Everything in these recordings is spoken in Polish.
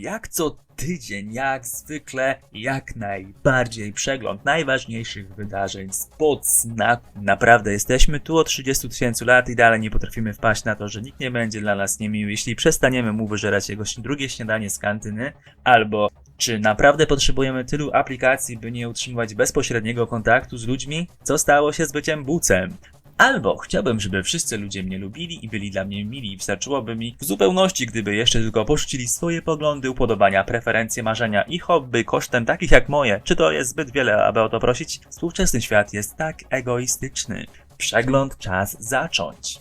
Jak co tydzień, jak zwykle, jak najbardziej przegląd najważniejszych wydarzeń spod znaku. Naprawdę jesteśmy tu od 30 tysięcy lat i dalej nie potrafimy wpaść na to, że nikt nie będzie dla nas niemiły, jeśli przestaniemy mu wyżerać jego drugie śniadanie z kantyny, albo czy naprawdę potrzebujemy tylu aplikacji, by nie utrzymywać bezpośredniego kontaktu z ludźmi? Co stało się z byciem bucem? Albo chciałbym, żeby wszyscy ludzie mnie lubili i byli dla mnie mili wystarczyłoby mi w zupełności, gdyby jeszcze tylko porzucili swoje poglądy, upodobania, preferencje, marzenia i hobby kosztem takich jak moje. Czy to jest zbyt wiele, aby o to prosić? Współczesny świat jest tak egoistyczny. Przegląd czas zacząć.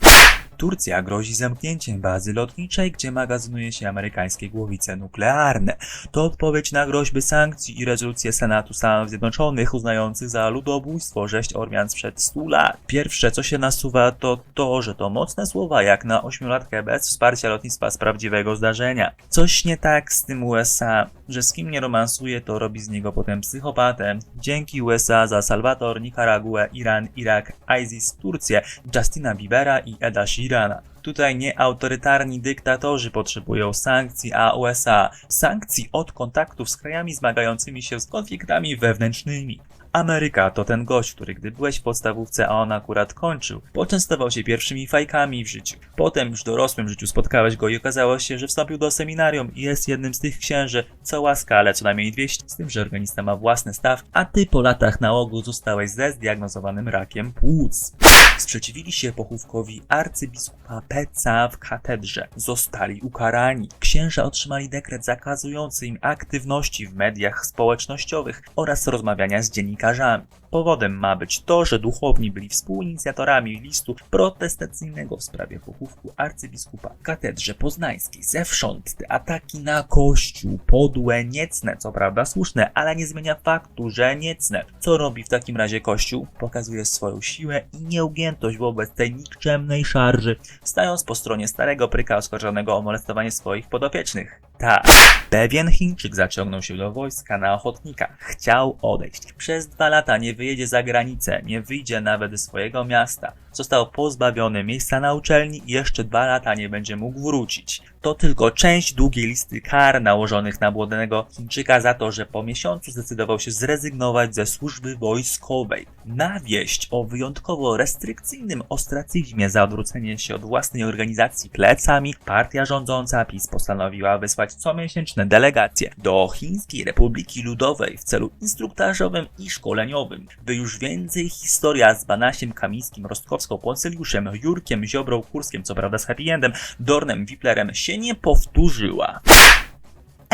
Turcja grozi zamknięciem bazy lotniczej, gdzie magazynuje się amerykańskie głowice nuklearne. To odpowiedź na groźby sankcji i rezolucję Senatu Stanów Zjednoczonych uznających za ludobójstwo rzeź Ormian sprzed 100 lat. Pierwsze, co się nasuwa, to to, że to mocne słowa jak na ośmiolatkę bez wsparcia lotnictwa z prawdziwego zdarzenia. Coś nie tak z tym USA, że z kim nie romansuje, to robi z niego potem psychopatę. Dzięki USA za Salwador, Nicaraguę, Iran, Irak, ISIS, Turcję, Justina Biebera i Eda Sheerana. Tutaj nie autorytarni dyktatorzy potrzebują sankcji, a USA sankcji od kontaktów z krajami zmagającymi się z konfliktami wewnętrznymi. Ameryka to ten gość, który gdy byłeś w podstawówce, a on akurat kończył, poczęstował się pierwszymi fajkami w życiu. Potem już w dorosłym życiu spotkałeś go i okazało się, że wstąpił do seminarium i jest jednym z tych księży, co łaska, ale co najmniej 200, z tym, że organista ma własny staw, a ty po latach na ogół zostałeś ze zdiagnozowanym rakiem płuc. Sprzeciwili się pochówkowi arcybiskupa Peca w katedrze. Zostali ukarani. Księża otrzymali dekret zakazujący im aktywności w mediach społecznościowych oraz rozmawiania z dziennikarzami. Powodem ma być to, że duchowni byli współinicjatorami listu protestacyjnego w sprawie pochówku arcybiskupa w katedrze poznańskiej. Zewsząd te ataki na kościół, podłe, niecne, co prawda słuszne, ale nie zmienia faktu, że niecne. Co robi w takim razie kościół? Pokazuje swoją siłę i nieugiętość wobec tej nikczemnej szarży, stając po stronie starego pryka oskarżonego o molestowanie swoich podopiecznych. Tak, pewien Chińczyk zaciągnął się do wojska na ochotnika. Chciał odejść. Przez dwa lata nie wyjedzie za granicę, nie wyjdzie nawet ze swojego miasta. Został pozbawiony miejsca na uczelni i jeszcze dwa lata nie będzie mógł wrócić. To tylko część długiej listy kar nałożonych na młodego Chińczyka za to, że po miesiącu zdecydował się zrezygnować ze służby wojskowej. Na wieść o wyjątkowo restrykcyjnym ostracyzmie za odwrócenie się od własnej organizacji plecami, partia rządząca PiS postanowiła wysłać comiesięczne delegacje do Chińskiej Republiki Ludowej w celu instruktażowym i szkoleniowym, by już więcej historia z Banasiem Kamińskim, Rostkowską, Poncyliuszem, Jurkiem, Ziobrą, Kurskiem, co prawda z happy endem, Dornem, Wiplerem się nie powtórzyła.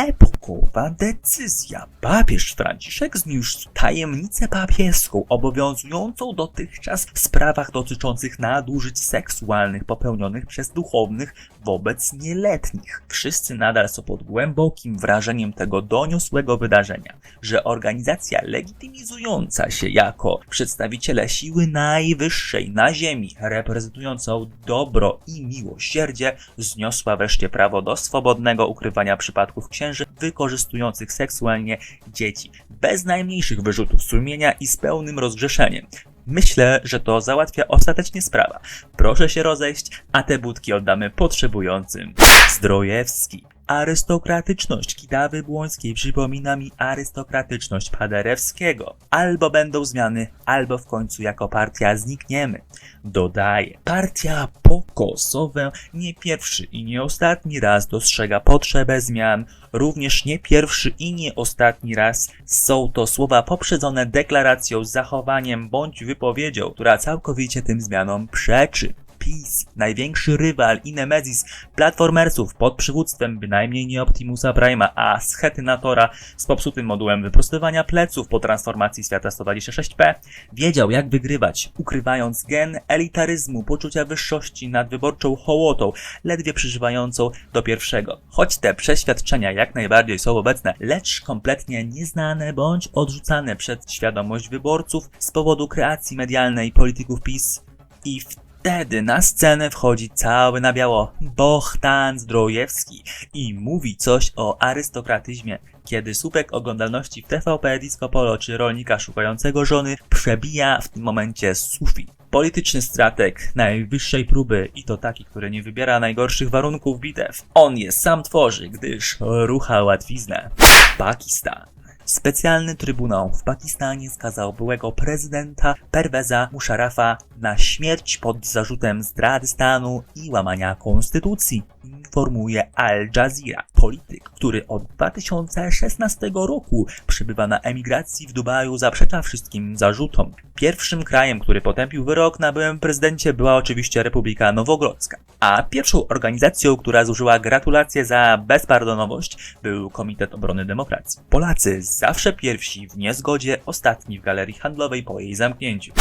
Epokowa decyzja. Papież Franciszek zniósł tajemnicę papieską obowiązującą dotychczas w sprawach dotyczących nadużyć seksualnych popełnionych przez duchownych wobec nieletnich. Wszyscy nadal są pod głębokim wrażeniem tego doniosłego wydarzenia, że organizacja legitymizująca się jako przedstawiciele siły najwyższej na ziemi, reprezentującą dobro i miłosierdzie, zniosła wreszcie prawo do swobodnego ukrywania przypadków księży wykorzystujących seksualnie dzieci, bez najmniejszych wyrzutów sumienia i z pełnym rozgrzeszeniem. Myślę, że to załatwia ostatecznie sprawa. Proszę się rozejść, a te budki oddamy potrzebującym. Zdrojewski. Arystokratyczność Kidawy Błońskiej przypomina mi arystokratyczność Paderewskiego. Albo będą zmiany, albo w końcu jako partia znikniemy. Dodaje, partia pokosowę nie pierwszy i nie ostatni raz dostrzega potrzebę zmian, również nie pierwszy i nie ostatni raz są to słowa poprzedzone deklaracją zachowaniem bądź wypowiedzią, która całkowicie tym zmianom przeczy. PiS, największy rywal i nemezis platformersów pod przywództwem bynajmniej nie Optimusa Prime'a, a Schetynatora z popsutym modułem wyprostowania pleców po transformacji świata 126P, wiedział jak wygrywać, ukrywając gen elitaryzmu, poczucia wyższości nad wyborczą hołotą, ledwie przeżywającą do pierwszego. Choć te przeświadczenia jak najbardziej są obecne, lecz kompletnie nieznane bądź odrzucane przez świadomość wyborców z powodu kreacji medialnej polityków PiS i w Wtedy na scenę wchodzi cały na biało Bohdan Zdrojewski i mówi coś o arystokratyzmie, kiedy słupek oglądalności w TVP Disco Polo czy rolnika szukającego żony przebija w tym momencie sufit. Polityczny strateg najwyższej próby i to taki, który nie wybiera najgorszych warunków bitew. On je sam tworzy, gdyż rucha łatwiznę. Pakistan. Specjalny trybunał w Pakistanie skazał byłego prezydenta Perveza Musharafa na śmierć pod zarzutem zdrady stanu i łamania konstytucji, informuje Al Jazeera. Polityk, który od 2016 roku przebywa na emigracji w Dubaju, zaprzecza wszystkim zarzutom. Pierwszym krajem, który potępił wyrok na byłym prezydencie była oczywiście Republika Nowogrodzka, a pierwszą organizacją, która zużyła gratulacje za bezpardonowość był Komitet Obrony Demokracji. Polacy zawsze pierwsi w niezgodzie, ostatni w galerii handlowej po jej zamknięciu.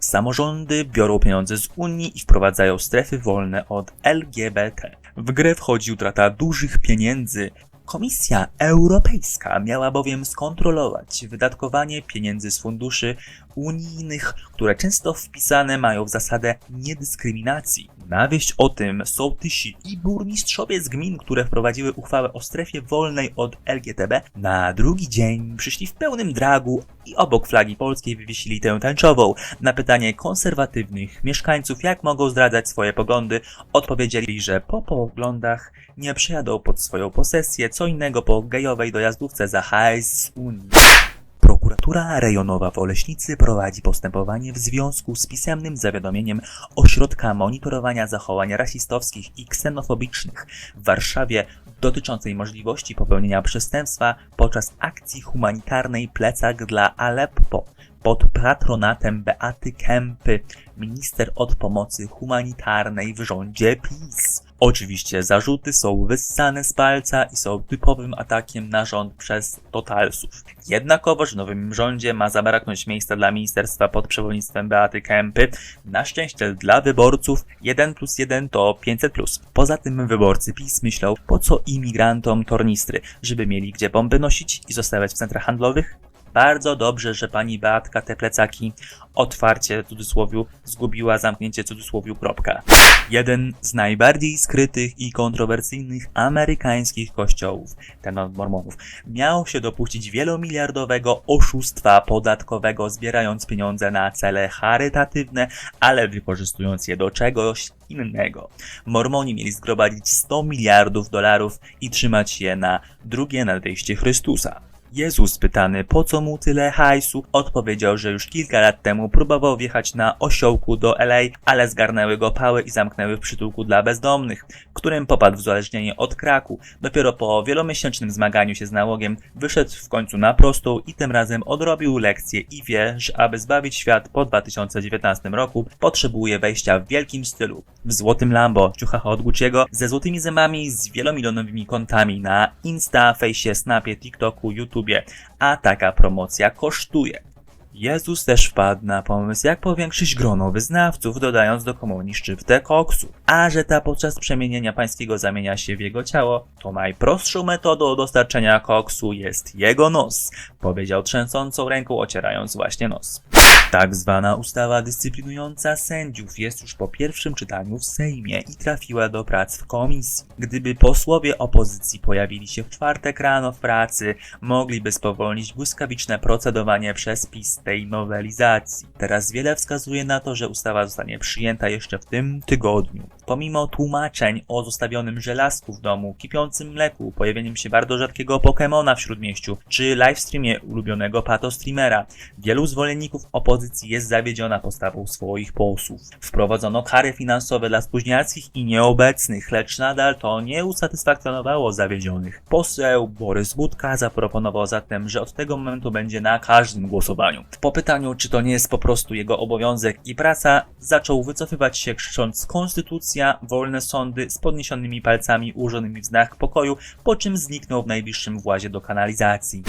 Samorządy biorą pieniądze z Unii i wprowadzają strefy wolne od LGBT. W grę wchodzi utrata dużych pieniędzy. Komisja Europejska miała bowiem skontrolować wydatkowanie pieniędzy z funduszy unijnych, które często wpisane mają w zasadę niedyskryminacji. Na wieść o tym sołtysi i burmistrzowie z gmin, które wprowadziły uchwałę o strefie wolnej od LGTB, na drugi dzień przyszli w pełnym dragu i obok flagi polskiej wywiesili tę tęczową. Na pytanie konserwatywnych mieszkańców, jak mogą zdradzać swoje poglądy, odpowiedzieli, że po poglądach nie przejadą pod swoją posesję, co innego po gejowej dojazdówce za hajs z Unii. Prokuratura rejonowa w Oleśnicy prowadzi postępowanie w związku z pisemnym zawiadomieniem Ośrodka Monitorowania Zachowań Rasistowskich i Ksenofobicznych w Warszawie dotyczącej możliwości popełnienia przestępstwa podczas akcji humanitarnej Plecak dla Aleppo pod patronatem Beaty Kępy, minister od pomocy humanitarnej w rządzie PiS. Oczywiście zarzuty są wyssane z palca i są typowym atakiem na rząd przez totalsów. Jednakowoż w nowym rządzie ma zabraknąć miejsca dla ministerstwa pod przewodnictwem Beaty Kępy. Na szczęście dla wyborców 1 plus 1 to 500 plus. Poza tym wyborcy PiS myślą, po co imigrantom tornistry, żeby mieli gdzie bomby nosić i zostawiać w centrach handlowych? Bardzo dobrze, że pani Beatka te plecaki otwarcie, cudzysłowiu, zgubiła zamknięcie cudzysłowiu kropka. Jeden z najbardziej skrytych i kontrowersyjnych amerykańskich kościołów, ten od mormonów, miał się dopuścić wielomiliardowego oszustwa podatkowego, zbierając pieniądze na cele charytatywne, ale wykorzystując je do czegoś innego. Mormoni mieli zgromadzić 100 miliardów dolarów i trzymać je na drugie nadejście Chrystusa. Jezus pytany, po co mu tyle hajsu, odpowiedział, że już kilka lat temu próbował wjechać na osiołku do LA, ale zgarnęły go pały i zamknęły w przytułku dla bezdomnych, którym popadł w uzależnienie od kraku. Dopiero po wielomiesięcznym zmaganiu się z nałogiem wyszedł w końcu na prostą i tym razem odrobił lekcję i wie, że aby zbawić świat po 2019 roku, potrzebuje wejścia w wielkim stylu. W złotym Lambo, ciuchach od Gucci'ego, ze złotymi zębami, z wielomilionowymi kontami na Insta, Fejsie, Snapie, TikToku, YouTube, a taka promocja kosztuje. Jezus też wpadł na pomysł, jak powiększyć grono wyznawców, dodając do komunii szczyptę koksu. A że ta podczas przemienienia pańskiego zamienia się w jego ciało, to najprostszą metodą dostarczenia koksu jest jego nos, powiedział trzęsącą ręką, ocierając właśnie nos. Tak zwana ustawa dyscyplinująca sędziów jest już po pierwszym czytaniu w Sejmie i trafiła do prac w komisji. Gdyby posłowie opozycji pojawili się w czwartek rano w pracy, mogliby spowolnić błyskawiczne procedowanie przez PiS tej nowelizacji. Teraz wiele wskazuje na to, że ustawa zostanie przyjęta jeszcze w tym tygodniu. Pomimo tłumaczeń o zostawionym żelazku w domu, kipiącym mleku, pojawieniem się bardzo rzadkiego Pokemona w śródmieściu, czy livestreamie ulubionego patostreamera, wielu zwolenników opozycji jest zawiedziona postawą swoich posłów. Wprowadzono kary finansowe dla spóźniackich i nieobecnych, lecz nadal to nie usatysfakcjonowało zawiedzionych. Poseł Borys Budka zaproponował zatem, że od tego momentu będzie na każdym głosowaniu. Po pytaniu, czy to nie jest po prostu jego obowiązek i praca, zaczął wycofywać się krzycząc wolne sądy z podniesionymi palcami ułożonymi w znak pokoju, po czym zniknął w najbliższym włazie do kanalizacji.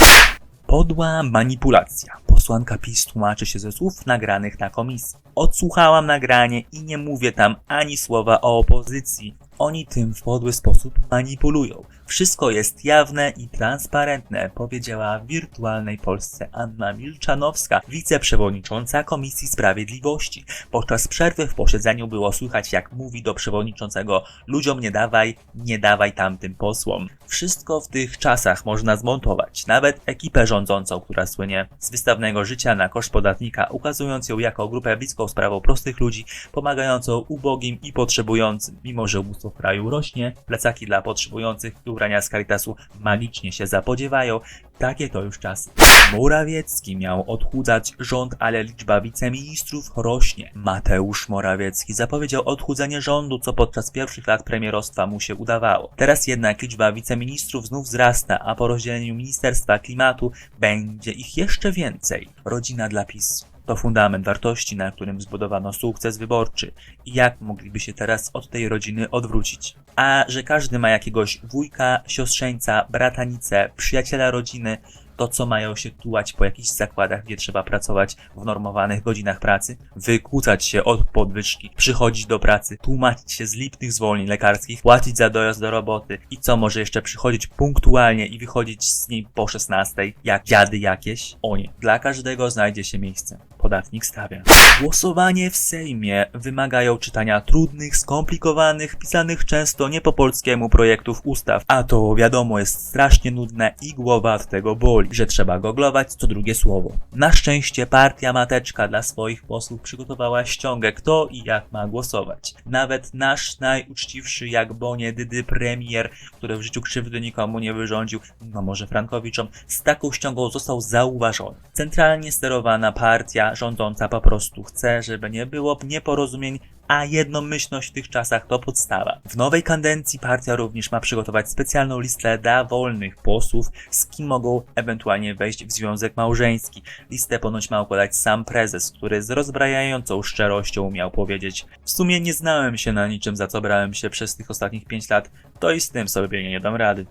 Podła manipulacja. Posłanka PiS tłumaczy się ze słów nagranych na komisji. Odsłuchałam nagranie i nie mówię tam ani słowa o opozycji. Oni tym w podły sposób manipulują. Wszystko jest jawne i transparentne, powiedziała w wirtualnej Polsce Anna Milczanowska, wiceprzewodnicząca Komisji Sprawiedliwości. Podczas przerwy w posiedzeniu było słychać, jak mówi do przewodniczącego ludziom nie dawaj, nie dawaj tamtym posłom. Wszystko w tych czasach można zmontować, nawet ekipę rządzącą, która słynie z wystawnego życia na koszt podatnika, ukazując ją jako grupę bliską sprawą prostych ludzi, pomagającą ubogim i potrzebującym. Mimo, że ubóstwo w kraju rośnie, plecaki dla potrzebujących i ubrania z Caritasu magicznie się zapodziewają, takie to już czasy. Morawiecki miał odchudzać rząd, ale liczba wiceministrów rośnie. Mateusz Morawiecki zapowiedział odchudzenie rządu, co podczas pierwszych lat premierostwa mu się udawało. Teraz jednak liczba wiceministrów znów wzrasta, a po rozdzieleniu Ministerstwa Klimatu będzie ich jeszcze więcej. Rodzina dla PiS. To fundament wartości, na którym zbudowano sukces wyborczy. I jak mogliby się teraz od tej rodziny odwrócić? A że każdy ma jakiegoś wujka, siostrzeńca, bratanicę, przyjaciela rodziny, to co mają się tułać po jakichś zakładach, gdzie trzeba pracować w normowanych godzinach pracy, wykłócać się od podwyżki, przychodzić do pracy, tłumaczyć się z lipnych zwolnień lekarskich, płacić za dojazd do roboty i co może jeszcze przychodzić punktualnie i wychodzić z niej po 16, jak dziady jakieś? O nie, dla każdego znajdzie się miejsce. Podatnik stawia. Głosowanie w Sejmie wymagają czytania trudnych, skomplikowanych, pisanych często nie po polskiemu projektów ustaw, a to wiadomo jest strasznie nudne i głowa od tego boli, że trzeba goglować co drugie słowo. Na szczęście partia mateczka dla swoich posłów przygotowała ściągę kto i jak ma głosować. Nawet nasz najuczciwszy jak Bonie Dydy premier, który w życiu krzywdy nikomu nie wyrządził, no może Frankowiczom, z taką ściągą został zauważony. Centralnie sterowana partia rządząca po prostu chce, żeby nie było nieporozumień, a jednomyślność w tych czasach to podstawa. W nowej kadencji partia również ma przygotować specjalną listę dla wolnych posłów, z kim mogą ewentualnie wejść w związek małżeński. Listę ponoć ma układać sam prezes, który z rozbrajającą szczerością miał powiedzieć W sumie nie znałem się na niczym, za co brałem się przez tych ostatnich 5 lat, to i z tym sobie nie dam rady.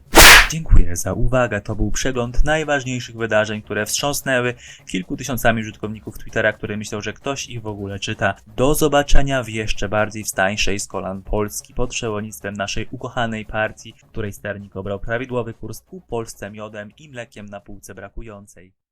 Dziękuję za uwagę. To był przegląd najważniejszych wydarzeń, które wstrząsnęły kilku tysiącami użytkowników Twittera, które myślą, że ktoś ich w ogóle czyta. Do zobaczenia w jeszcze bardziej wstańszej z kolan Polski pod przewodnictwem naszej ukochanej partii, której sternik obrał prawidłowy kurs ku Polsce miodem i mlekiem na półce brakującej.